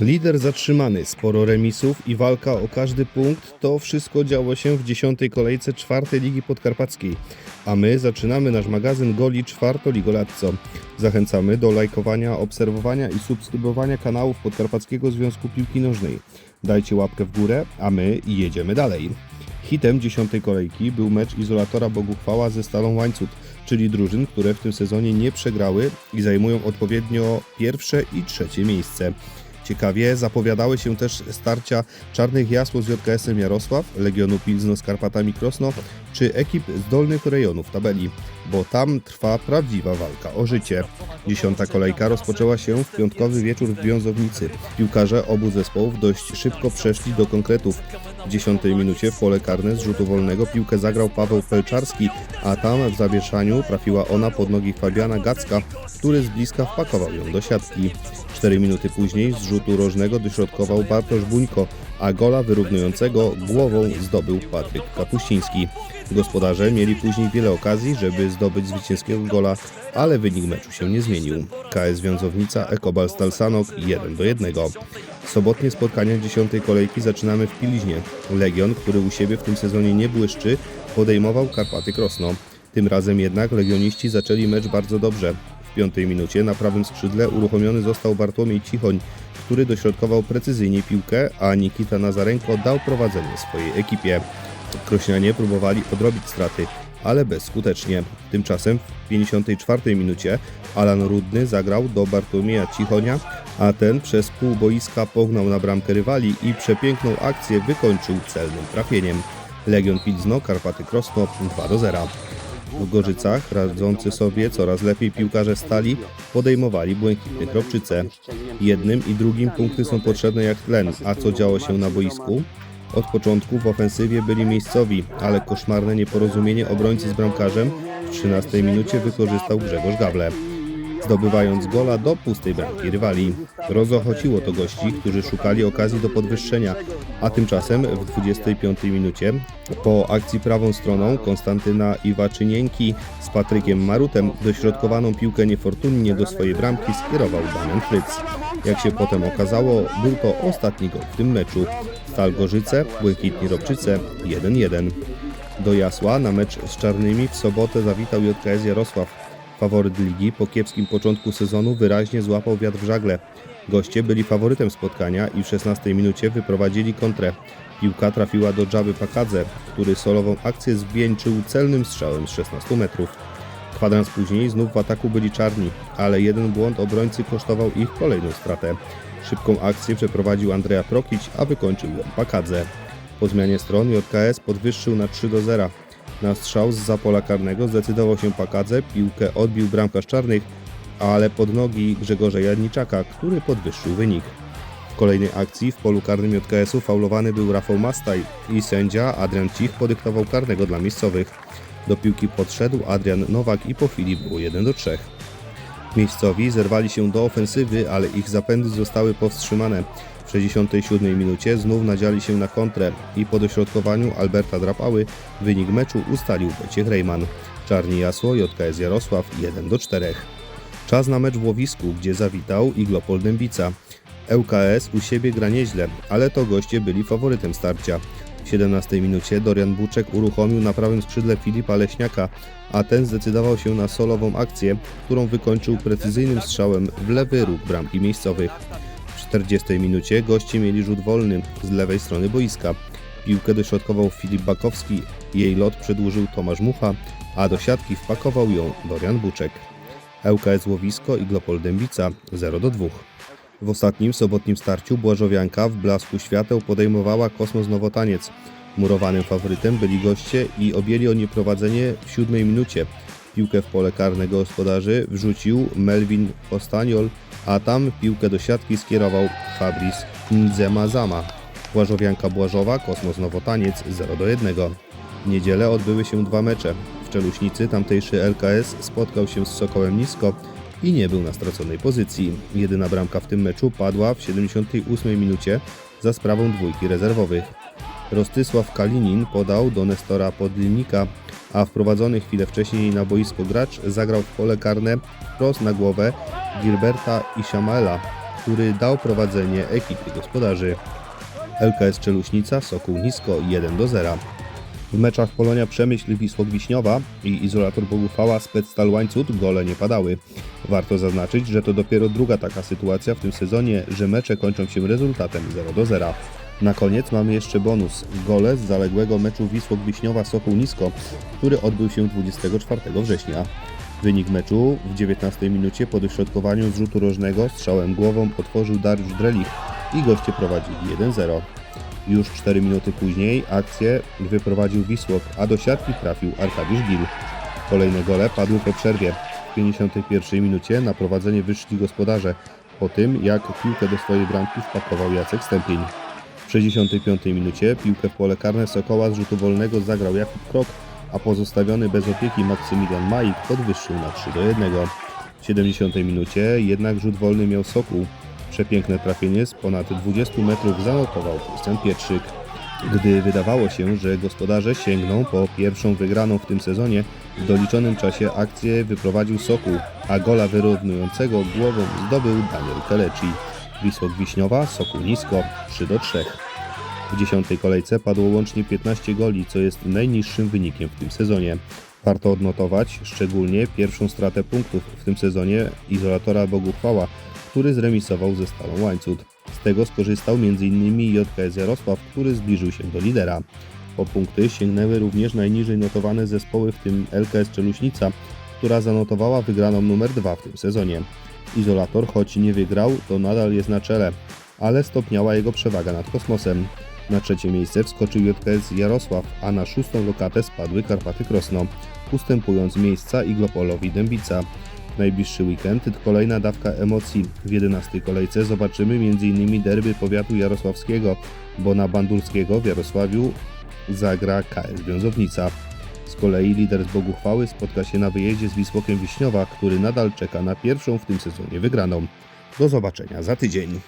Lider zatrzymany, sporo remisów i walka o każdy punkt to wszystko działo się w dziesiątej kolejce czwartej Ligi Podkarpackiej. A my zaczynamy nasz magazyn Goli Czwarto Ligolazzo. Zachęcamy do lajkowania, obserwowania i subskrybowania kanałów Podkarpackiego Związku Piłki Nożnej. Dajcie łapkę w górę, a my jedziemy dalej. Hitem dziesiątej kolejki był mecz izolatora Boguchwała ze Stalą Łańcut, czyli drużyn, które w tym sezonie nie przegrały i zajmują odpowiednio pierwsze i trzecie miejsce. Ciekawie zapowiadały się też starcia Czarnych Jasło z JKS-em Jarosław, Legionu Pilzno z Karpatami Krosno, czy ekip z dolnych rejonów tabeli, bo tam trwa prawdziwa walka o życie. Dziesiąta kolejka rozpoczęła się w piątkowy wieczór w Wiązownicy. Piłkarze obu zespołów dość szybko przeszli do konkretów. W dziesiątej minucie w pole karne z rzutu wolnego piłkę zagrał Paweł Pelczarski, a tam w zawieszaniu trafiła ona pod nogi Fabiana Gacka, który z bliska wpakował ją do siatki. Cztery minuty później z rzutu rożnego dośrodkował Bartosz Buńko, a gola wyrównującego głową zdobył Patryk Kapuściński. Gospodarze mieli później wiele okazji, żeby zdobyć zwycięskiego gola, ale wynik meczu się nie zmienił. KS Wiązownica Ekobal Stalsanok 1 do 1. Sobotnie spotkania dziesiątej kolejki zaczynamy w Piliźnie. Legion, który u siebie w tym sezonie nie błyszczy, podejmował Karpaty Krosno. Tym razem jednak legioniści zaczęli mecz bardzo dobrze. W piątej minucie na prawym skrzydle uruchomiony został Bartłomiej Cichoń, który dośrodkował precyzyjnie piłkę, a Nikita Nazarenko dał prowadzenie swojej ekipie. Krośnianie próbowali odrobić straty, ale bezskutecznie. Tymczasem w 54 minucie Alan Rudny zagrał do Bartłomieja Cichonia, a ten przez pół boiska pognał na bramkę rywali i przepiękną akcję wykończył celnym trafieniem. Legion Pilzno, Karpaty Krosno 2 do 0. W Gorzycach radzący sobie coraz lepiej piłkarze stali podejmowali błękitne kropczyce. Jednym i drugim punkty są potrzebne jak tlen, a co działo się na boisku? Od początku w ofensywie byli miejscowi, ale koszmarne nieporozumienie obrońcy z bramkarzem w 13 minucie wykorzystał Grzegorz Gable zdobywając gola do pustej bramki rywali. Rozochociło to gości, którzy szukali okazji do podwyższenia, a tymczasem w 25 minucie po akcji prawą stroną Konstantyna Iwaczynienki z Patrykiem Marutem dośrodkowaną piłkę niefortunnie do swojej bramki skierował Damian Fryc. Jak się potem okazało, był to ostatni gol w tym meczu. Stal Gorzyce, Błękitni Robczyce 1-1. Do Jasła na mecz z Czarnymi w sobotę zawitał JKS Jarosław. Faworyt ligi po kiepskim początku sezonu wyraźnie złapał wiatr w żagle. Goście byli faworytem spotkania i w 16 minucie wyprowadzili kontrę. Piłka trafiła do Dżaby Pakadze, który solową akcję zwieńczył celnym strzałem z 16 metrów. Kwadrans później znów w ataku byli czarni, ale jeden błąd obrońcy kosztował ich kolejną stratę. Szybką akcję przeprowadził Andrea Prokić, a wykończył ją Pakadze. Po zmianie stron JKS podwyższył na 3 do 0. Na strzał z pola karnego zdecydował się Pakadze, piłkę odbił bramkarz czarnych, ale pod nogi Grzegorza Jadniczaka, który podwyższył wynik. W kolejnej akcji w polu karnym JKS-u faulowany był Rafał Mastaj i sędzia Adrian Cich podyktował karnego dla miejscowych. Do piłki podszedł Adrian Nowak i po chwili było 1 do 3. Miejscowi zerwali się do ofensywy, ale ich zapędy zostały powstrzymane. W 67 minucie znów nadziali się na kontrę i po dośrodkowaniu Alberta Drapały wynik meczu ustalił Wojciech Rejman. Czarni Jasło JKS Jarosław 1 do 4. Czas na mecz w Łowisku, gdzie zawitał Iglopol Dębica. ŁKS u siebie gra nieźle, ale to goście byli faworytem starcia. W 17 minucie Dorian Buczek uruchomił na prawym skrzydle Filipa Leśniaka, a ten zdecydował się na solową akcję, którą wykończył precyzyjnym strzałem w lewy róg bramki miejscowych. W 40 minucie goście mieli rzut wolny z lewej strony boiska. Piłkę dośrodkował Filip Bakowski, jej lot przedłużył Tomasz Mucha, a do siatki wpakował ją Dorian Buczek. ŁKS Łowisko i Glopol Dębica 0 do 2. W ostatnim sobotnim starciu Błażowianka w blasku świateł podejmowała Kosmos Nowotaniec. Murowanym faworytem byli goście i objęli oni prowadzenie w siódmej minucie. Piłkę w pole karne gospodarzy wrzucił Melvin Ostaniol, a tam piłkę do siatki skierował Fabrice Nzemazama. Błażowianka Błażowa, Kosmos Nowotaniec 0 do 1. W niedzielę odbyły się dwa mecze. W Czeluśnicy tamtejszy LKS spotkał się z Sokołem Nisko i nie był na straconej pozycji. Jedyna bramka w tym meczu padła w 78 minucie za sprawą dwójki rezerwowych. Rostysław Kalinin podał do Nestora Podlinnika, a wprowadzony chwilę wcześniej na boisko gracz zagrał w pole karne wprost na głowę Gilberta Isiamaela. który dał prowadzenie ekipie gospodarzy. LKS Czeluśnica, Sokół nisko 1 do 0. W meczach Polonia Przemyśl, Wisłok Wiśniowa i Izolator Bogufała Spectal Łańcut gole nie padały. Warto zaznaczyć, że to dopiero druga taka sytuacja w tym sezonie, że mecze kończą się rezultatem 0 do 0. Na koniec mamy jeszcze bonus. Gole z zaległego meczu Wisłok Wiśniowa Sokół Nisko, który odbył się 24 września. Wynik meczu w 19 minucie po dośrodkowaniu z rzutu rożnego strzałem głową otworzył Dariusz Drelich i goście prowadzili 1-0. Już 4 minuty później akcję wyprowadził Wisłok, a do siatki trafił Arkadiusz Gil. Kolejne gole padły po przerwie. W 51 minucie na prowadzenie wyszli gospodarze, po tym jak piłkę do swojej bramki wpakował Jacek Stępień. W 65 minucie piłkę w pole karne Sokoła z rzutu wolnego zagrał Jakub Krok, a pozostawiony bez opieki Maksymilian Majik podwyższył na 3 do 1. W 70 minucie jednak rzut wolny miał Sokół. Przepiękne trafienie z ponad 20 metrów zanotował Krystian Pietrzyk. Gdy wydawało się, że gospodarze sięgną po pierwszą wygraną w tym sezonie, w doliczonym czasie akcję wyprowadził Sokół, a gola wyrównującego głową zdobył Daniel Keleci. Wisłok Wiśniowa, Sokół nisko 3 do 3. W dziesiątej kolejce padło łącznie 15 goli, co jest najniższym wynikiem w tym sezonie. Warto odnotować szczególnie pierwszą stratę punktów w tym sezonie izolatora Boguchwała, który zremisował ze Stalą Łańcut. Z tego skorzystał m.in. JKS Jarosław, który zbliżył się do lidera. Po punkty sięgnęły również najniżej notowane zespoły, w tym LKS Czeluśnica, która zanotowała wygraną numer 2 w tym sezonie. Izolator, choć nie wygrał, to nadal jest na czele, ale stopniała jego przewaga nad kosmosem. Na trzecie miejsce wskoczył JKS Jarosław, a na szóstą lokatę spadły Karpaty Krosno, ustępując miejsca Iglopolowi Dębica. Najbliższy weekend kolejna dawka emocji. W 11 kolejce zobaczymy m.in. derby powiatu jarosławskiego, bo na Bandurskiego w Jarosławiu zagra KS Wiązownica. Z kolei lider z Boguchwały spotka się na wyjeździe z Wisłokiem Wiśniowa, który nadal czeka na pierwszą w tym sezonie wygraną. Do zobaczenia za tydzień.